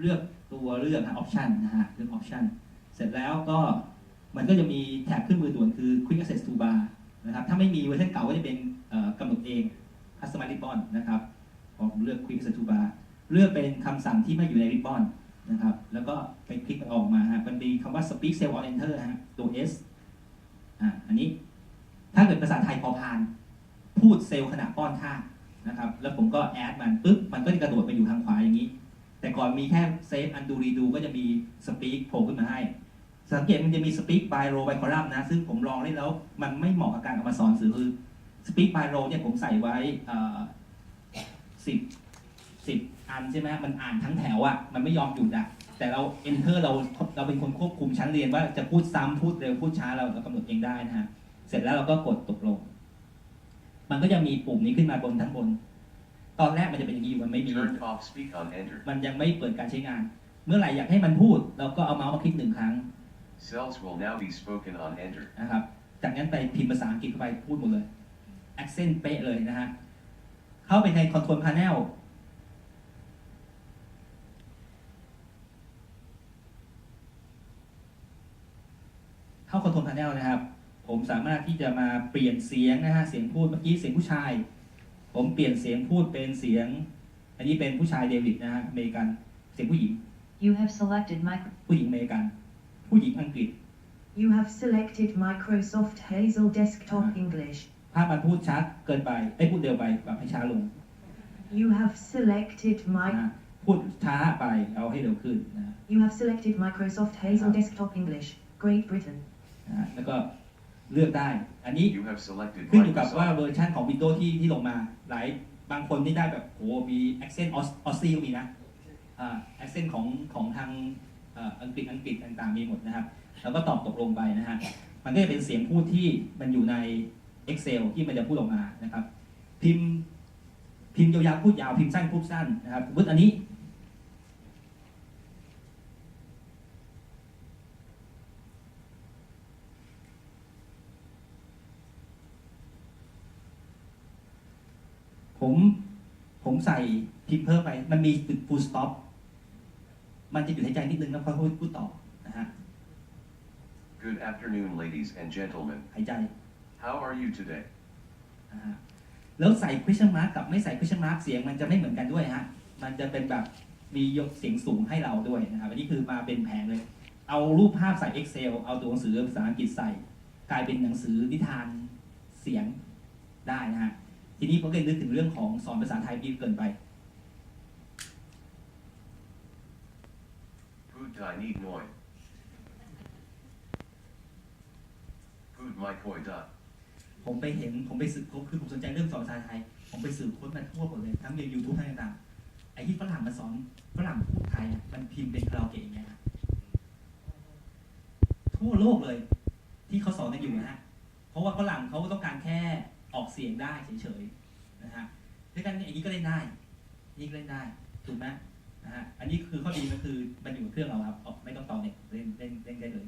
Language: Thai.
เลือกตัวเลือกนะ option นะฮะเลือก option เสร็จแล้วก็มันก็จะมีแท็บขึ้นมือด่วนคือ quick access toolbar นะครับถ้าไม่มีเวอร์ชันเก่าก็จะเป็นกำหนดเอง customize ribbon นะครับผมเลือก quick access toolbar เลือกเป็นคำสั่งที่ไม่อยู่ใน ribbon นะครับแล้วก็ไปคลิกมันออกมาฮะมันมีคำว่า speak cell on enter ฮะตัว S อ่าอันนี้ถ้าเกิดภาษาไทยพอพาน พูดเซลล์ขณะป้อนข้านะครับแล้วผมก็แอดมันปุ๊บมันก็จะกระโดดไปอยู่ทางขวาอย่างนี้ แต่ก่อนมีแค่เซฟอันดูรีดูก็จะมีสปีกโผล่ขึ้นมาให้ สังเกตมันจะมีสปีกบายโรบายคอลัมนะ ซึ่งผมลองเล่นแล้ว มันไม่เหมาะกับการเอามาสอนสื่อคือสปีกบายโรเนี่ยผมใส่ไว้สิบสิบอันใช่ไหมมันอ่านทั้งแถวอะ่ะมันไม่ยอมหยุดอะ่ะแต่เรา enter เราเราเป็นคนควบคุมชั้นเรียนว่าจะพูดซ้ำพูดเร็วพูดช้าเราเรากำหนดเองได้นะฮะเสร็จแล้วเราก็กดตกลง มันก็จะมีปุ่มนี้ขึ้นมาบนทั้งบน ตอนแรกมันจะเป็นอย่างนี้อยู่มันไม่มี Turn off speak on enter. มันยังไม่เปิดการใช้งาน เมื่อไหร่อยากให้มันพูด เราก็เอาเมาส์มาคลิกหนึ่งครั้ง Cells will now be spoken on enter. นะครับ จากนั้นไปพิมพ์ภาษาอังกฤษเข้าไปพูดหมดเลย accent เป๊ะเลยนะฮะ เข้าไปใน control panel เข้า control panel นะครับ ผมสามารถที่จะมาเปลี่ยนเสียงนะฮะ เสียงพูดเมื่อกี้เสียงผู้ชาย ผมเปลี่ยนเสียงพูดเป็นเสียง อันนี้เป็นผู้ชายเดวิดนะฮะอเมริกันเสียงผู้หญิง You have selected micro. ผู้หญิงอเมริกัน ผู้หญิงอังกฤษ You have selected Microsoft Hazel Desktop English. ภาพมันพูดชัดเกินไปไอ้ยพูดเร็วไปปรับให้ช้าลง You have selected นะ my ฮะพูดช้าไปเอาให้เร็วขึ้นนะ You have selected Microsoft Hazel Desktop English. Great Britain. นะฮะแล้วก็ เลือกได้ อันนี้ You have selected ขึ้นอยู่กับว่า Microsoft. เวอร์ชันของ Windows ที่ที่ลงมา หลายบางคนนี่ได้แบบโหมี accent ออสซี่ก็มีนะอ่า accent ของของทางเอ่ออังกฤษอังกฤษต่างๆมีหมดนะครับ แล้วก็ตอบตกลงไปนะฮะมันก็จะเป็นเสียงพูดที่มันอยู่ใน Excel ที่มันจะพูดออกมานะครับ พิมพ์พิมพ์ยาวๆพูดยาวพิมพ์สั้นพูดสั้นนะครับสมมติอันนี้ ผมผมใส่พิมพ์เพิ่มไป มันมีจุด full stop มันจะหยุดหายใจนิดนึงแล้วค่อยพูดพูดต่อนะฮะ Good afternoon, ladies and gentlemen. หายใจ How are you today? นะฮะแล้วใส่ question mark กับไม่ใส่ question mark เสียงมันจะไม่เหมือนกันด้วยฮะ มันจะเป็นแบบมียกเสียงสูงให้เราด้วยนะครับอันนี้คือมาเป็นแผงเลย เอารูปภาพใส่ Excel เอาตัวหนังสือภาษาอังกฤษใส่ กลายเป็นหนังสือนิทานเสียงได้นะฮะ ทีนี้ผมก็เลยนึกถึงเรื่องของสอนภาษาไทยพี่เกินไป Food I need noi. Food my koi da. ผมไปเห็นผมไปสืบค้นคือผมสนใจเรื่องสอนภาษาไทย ผมไปสืบค้นมาทั่วหมดเลยทั้งในยูทูบทั้งต่างๆไอ้ที่ฝรั่งมาสอนฝรั่งพูดไทยอะมันพิมพ์เป็นคาราโอเกะอย่างเงี้ยฮะทั่วโลกเลย ที่เขาสอนกันอยู่นะฮะเพราะว่าฝรั่งเขาต้องการแค่ ออกเสียงได้เฉยๆนะฮะด้วยกันเนี่ยอันนี้ก็เล่นได้นนี่ก็เล่นได้ถูกไหมนะฮะอันนี้คือข้อดีมันคือมันอยู่บนเครื่องเราครับไม่ต้องต่อเน็ตเล่นเล่นเล่นได้เลย